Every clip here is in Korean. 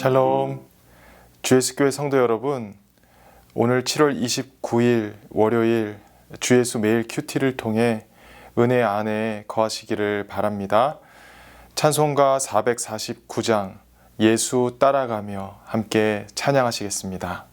샬롬 주 예수교회 성도 여러분 오늘 7월 29일 월요일 주 예수 매일 큐티를 통해 은혜 안에 거하시기를 바랍니다. 찬송가 449장 예수 따라가며 함께 찬양하시겠습니다.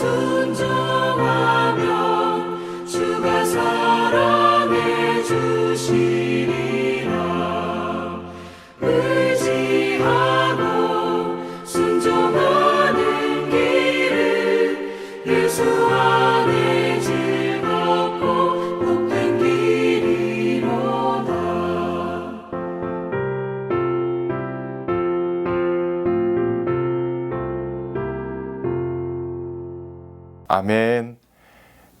soon. 아멘.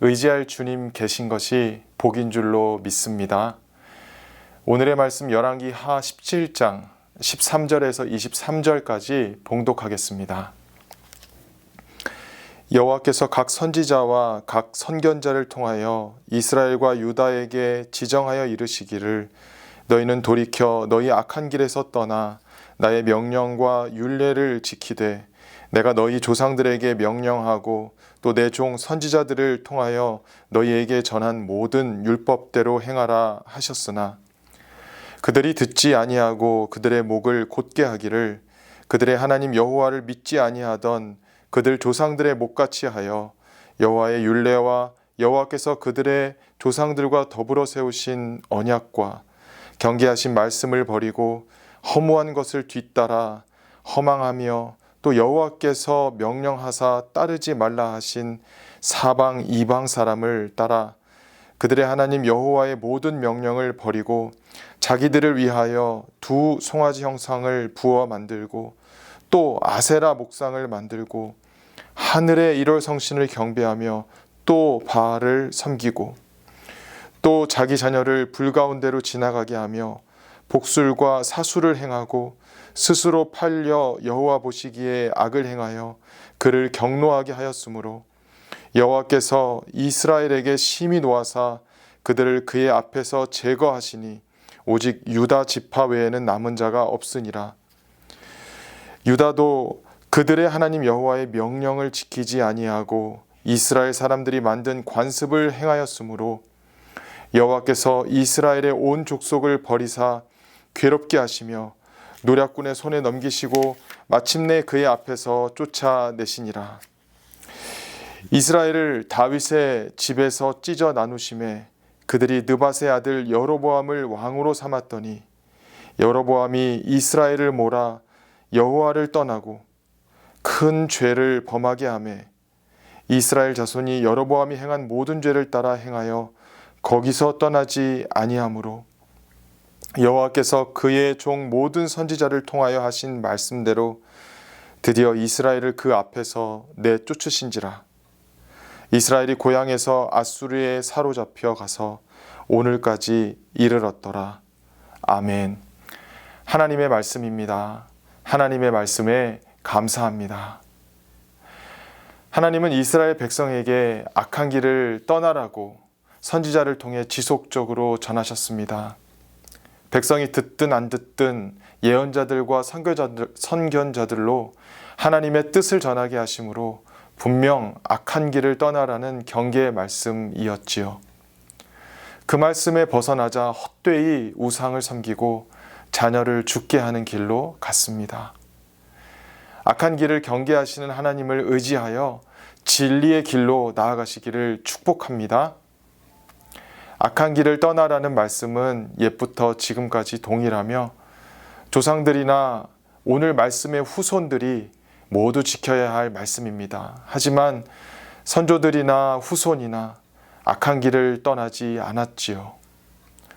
의지할 주님 계신 것이 복인 줄로 믿습니다. 오늘의 말씀 열왕기 하 17장 13절에서 23절까지 봉독하겠습니다. 여호와께서 각 선지자와 각 선견자를 통하여 이스라엘과 유다에게 지정하여 이르시기를 너희는 돌이켜 너희 악한 길에서 떠나 나의 명령과 율례를 지키되 내가 너희 조상들에게 명령하고 또 내 종 선지자들을 통하여 너희에게 전한 모든 율법대로 행하라 하셨으나 그들이 듣지 아니하고 그들의 목을 곧게 하기를 그들의 하나님 여호와를 믿지 아니하던 그들 조상들의 목같이 하여 여호와의 율례와 여호와께서 그들의 조상들과 더불어 세우신 언약과 경계하신 말씀을 버리고 허무한 것을 뒤따라 허망하며 또 여호와께서 명령하사 따르지 말라 하신 사방 이방 사람을 따라 그들의 하나님 여호와의 모든 명령을 버리고 자기들을 위하여 두 송아지 형상을 부어 만들고 또 아세라 목상을 만들고 하늘의 일월 성신을 경배하며 또 바알을 섬기고 또 자기 자녀를 불 가운데로 지나가게 하며 복술과 사수를 행하고 스스로 팔려 여호와 보시기에 악을 행하여 그를 경노하게 하였으므로 여호와께서 이스라엘에게 심히 놓아사 그들을 그의 앞에서 제거하시니 오직 유다 지파 외에는 남은 자가 없으니라. 유다도 그들의 하나님 여호와의 명령을 지키지 아니하고 이스라엘 사람들이 만든 관습을 행하였으므로 여호와께서 이스라엘의 온 족속을 버리사 괴롭게 하시며 노략군의 손에 넘기시고 마침내 그의 앞에서 쫓아내시니라. 이스라엘을 다윗의 집에서 찢어 나누심에 그들이 느밧의 아들 여로보암을 왕으로 삼았더니 여로보암이 이스라엘을 몰아 여호와를 떠나고 큰 죄를 범하게 하매 이스라엘 자손이 여로보암이 행한 모든 죄를 따라 행하여 거기서 떠나지 아니하므로 여호와께서 그의 종 모든 선지자를 통하여 하신 말씀대로 드디어 이스라엘을 그 앞에서 내쫓으신지라. 이스라엘이 고향에서 아수르에 사로잡혀 가서 오늘까지 이르렀더라. 아멘. 하나님의 말씀입니다. 하나님의 말씀에 감사합니다. 하나님은 이스라엘 백성에게 악한 길을 떠나라고 선지자를 통해 지속적으로 전하셨습니다. 백성이 듣든 안 듣든 예언자들과 선교자들, 선견자들로 하나님의 뜻을 전하게 하심으로 분명 악한 길을 떠나라는 경계의 말씀이었지요. 그 말씀에 벗어나자 헛되이 우상을 섬기고 자녀를 죽게 하는 길로 갔습니다. 악한 길을 경계하시는 하나님을 의지하여 진리의 길로 나아가시기를 축복합니다. 악한 길을 떠나라는 말씀은 옛부터 지금까지 동일하며 조상들이나 오늘 말씀의 후손들이 모두 지켜야 할 말씀입니다. 하지만 선조들이나 후손이나 악한 길을 떠나지 않았지요.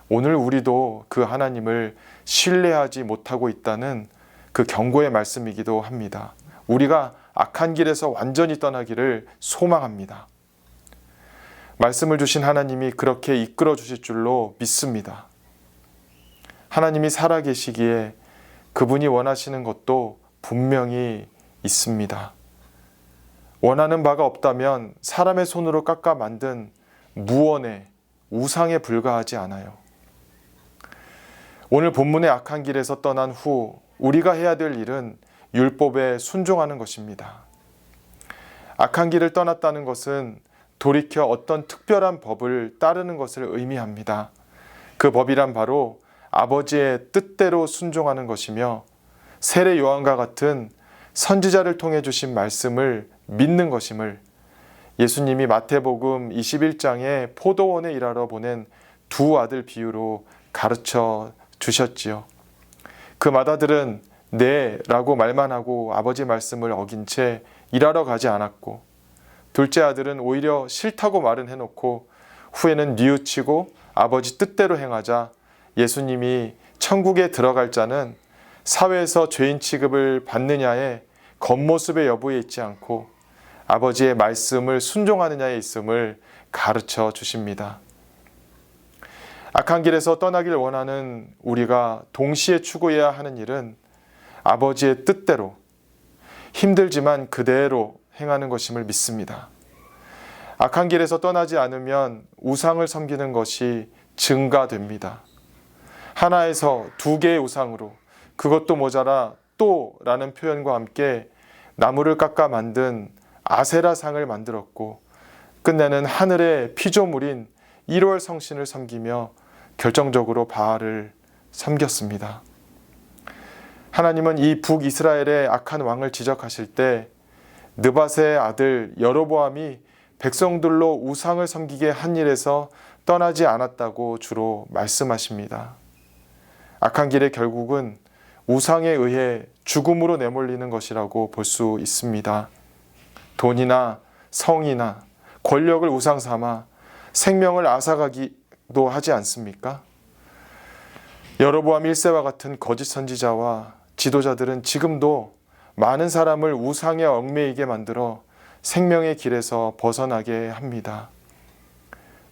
오늘 우리도 그 하나님을 신뢰하지 못하고 있다는 그 경고의 말씀이기도 합니다. 우리가 악한 길에서 완전히 떠나기를 소망합니다. 말씀을 주신 하나님이 그렇게 이끌어 주실 줄로 믿습니다. 하나님이 살아계시기에 그분이 원하시는 것도 분명히 있습니다. 원하는 바가 없다면 사람의 손으로 깎아 만든 무언에 우상에 불과하지 않아요. 오늘 본문의 악한 길에서 떠난 후 우리가 해야 될 일은 율법에 순종하는 것입니다. 악한 길을 떠났다는 것은 돌이켜 어떤 특별한 법을 따르는 것을 의미합니다. 그 법이란 바로 아버지의 뜻대로 순종하는 것이며 세례 요한과 같은 선지자를 통해 주신 말씀을 믿는 것임을 예수님이 마태복음 21장에 포도원에 일하러 보낸 두 아들 비유로 가르쳐 주셨지요. 그 맏아들은 네 라고 말만 하고 아버지 말씀을 어긴 채 일하러 가지 않았고 둘째 아들은 오히려 싫다고 말은 해놓고 후에는 뉘우치고 아버지 뜻대로 행하자 예수님이 천국에 들어갈 자는 사회에서 죄인 취급을 받느냐의 겉모습의 여부에 있지 않고 아버지의 말씀을 순종하느냐에 있음을 가르쳐 주십니다. 악한 길에서 떠나길 원하는 우리가 동시에 추구해야 하는 일은 아버지의 뜻대로 힘들지만 그대로 행하는 것임을 믿습니다. 악한 길에서 떠나지 않으면 우상을 섬기는 것이 증가됩니다. 하나에서 두 개의 우상으로 그것도 모자라 또 라는 표현과 함께 나무를 깎아 만든 아세라상을 만들었고 끝내는 하늘의 피조물인 1월 성신을 섬기며 결정적으로 바알을 섬겼습니다. 하나님은 이 북이스라엘의 악한 왕을 지적하실 때 느밧의 아들 여로보암이 백성들로 우상을 섬기게 한 일에서 떠나지 않았다고 주로 말씀하십니다. 악한 길의 결국은 우상에 의해 죽음으로 내몰리는 것이라고 볼 수 있습니다. 돈이나 성이나 권력을 우상 삼아 생명을 앗아가기도 하지 않습니까? 여로보암 1세와 같은 거짓 선지자와 지도자들은 지금도 많은 사람을 우상에 얽매이게 만들어 생명의 길에서 벗어나게 합니다.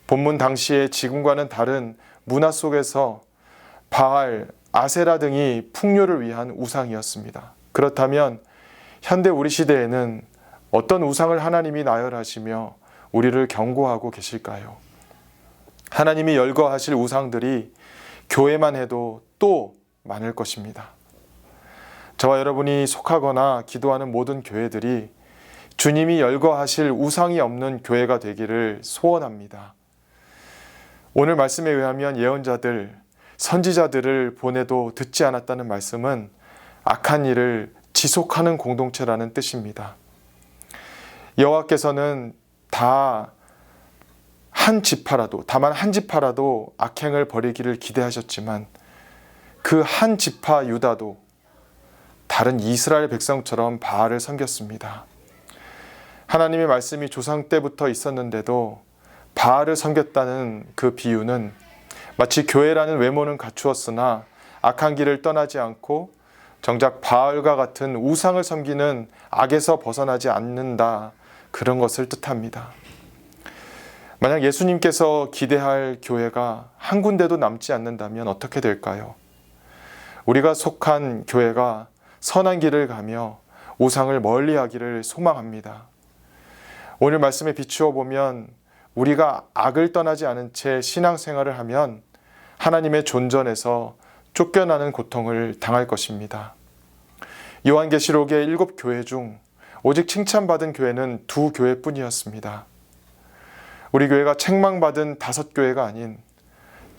본문 당시에 지금과는 다른 문화 속에서 바알, 아세라 등이 풍요를 위한 우상이었습니다. 그렇다면 현대 우리 시대에는 어떤 우상을 하나님이 나열하시며 우리를 경고하고 계실까요? 하나님이 열거하실 우상들이 교회만 해도 또 많을 것입니다. 저와 여러분이 속하거나 기도하는 모든 교회들이 주님이 열거하실 우상이 없는 교회가 되기를 소원합니다. 오늘 말씀에 의하면 예언자들, 선지자들을 보내도 듣지 않았다는 말씀은 악한 일을 지속하는 공동체라는 뜻입니다. 여호와께서는 다 한 지파라도 다만 한 지파라도 악행을 벌이기를 기대하셨지만 그 한 지파 유다도 다른 이스라엘 백성처럼 바알을 섬겼습니다. 하나님의 말씀이 조상 때부터 있었는데도 바알을 섬겼다는 그 비유는 마치 교회라는 외모는 갖추었으나 악한 길을 떠나지 않고 정작 바알과 같은 우상을 섬기는 악에서 벗어나지 않는다 그런 것을 뜻합니다. 만약 예수님께서 기대할 교회가 한 군데도 남지 않는다면 어떻게 될까요? 우리가 속한 교회가 선한 길을 가며 우상을 멀리 하기를 소망합니다. 오늘 말씀에 비추어 보면 우리가 악을 떠나지 않은 채 신앙생활을 하면 하나님의 존전에서 쫓겨나는 고통을 당할 것입니다. 요한계시록의 일곱 교회 중 오직 칭찬받은 교회는 두 교회뿐이었습니다. 우리 교회가 책망받은 다섯 교회가 아닌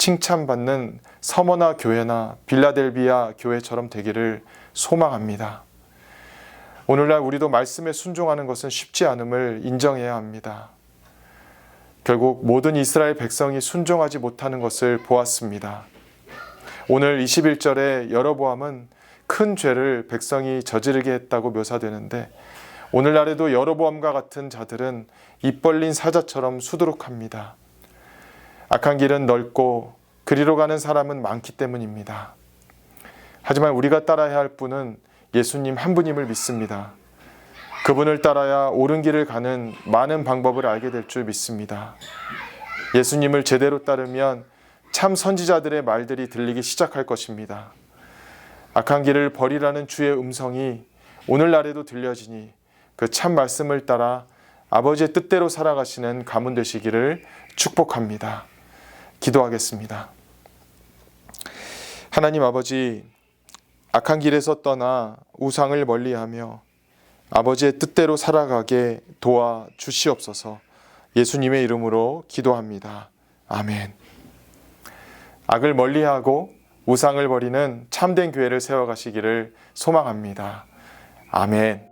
칭찬받는 서머나 교회나 빌라델비아 교회처럼 되기를 소망합니다. 오늘날 우리도 말씀에 순종하는 것은 쉽지 않음을 인정해야 합니다. 결국 모든 이스라엘 백성이 순종하지 못하는 것을 보았습니다. 오늘 21절에 여러보암은 큰 죄를 백성이 저지르게 했다고 묘사되는데 오늘날에도 여로보암과 같은 자들은 입 벌린 사자처럼 수두룩합니다. 악한 길은 넓고 그리로 가는 사람은 많기 때문입니다. 하지만 우리가 따라야 할 분은 예수님 한 분임을 믿습니다. 그분을 따라야 옳은 길을 가는 많은 방법을 알게 될 줄 믿습니다. 예수님을 제대로 따르면 참 선지자들의 말들이 들리기 시작할 것입니다. 악한 길을 버리라는 주의 음성이 오늘날에도 들려지니 그 참 말씀을 따라 아버지의 뜻대로 살아가시는 가문 되시기를 축복합니다. 기도하겠습니다. 하나님 아버지, 악한 길에서 떠나 우상을 멀리하며 아버지의 뜻대로 살아가게 도와 주시옵소서 예수님의 이름으로 기도합니다. 아멘. 악을 멀리하고 우상을 버리는 참된 교회를 세워가시기를 소망합니다. 아멘.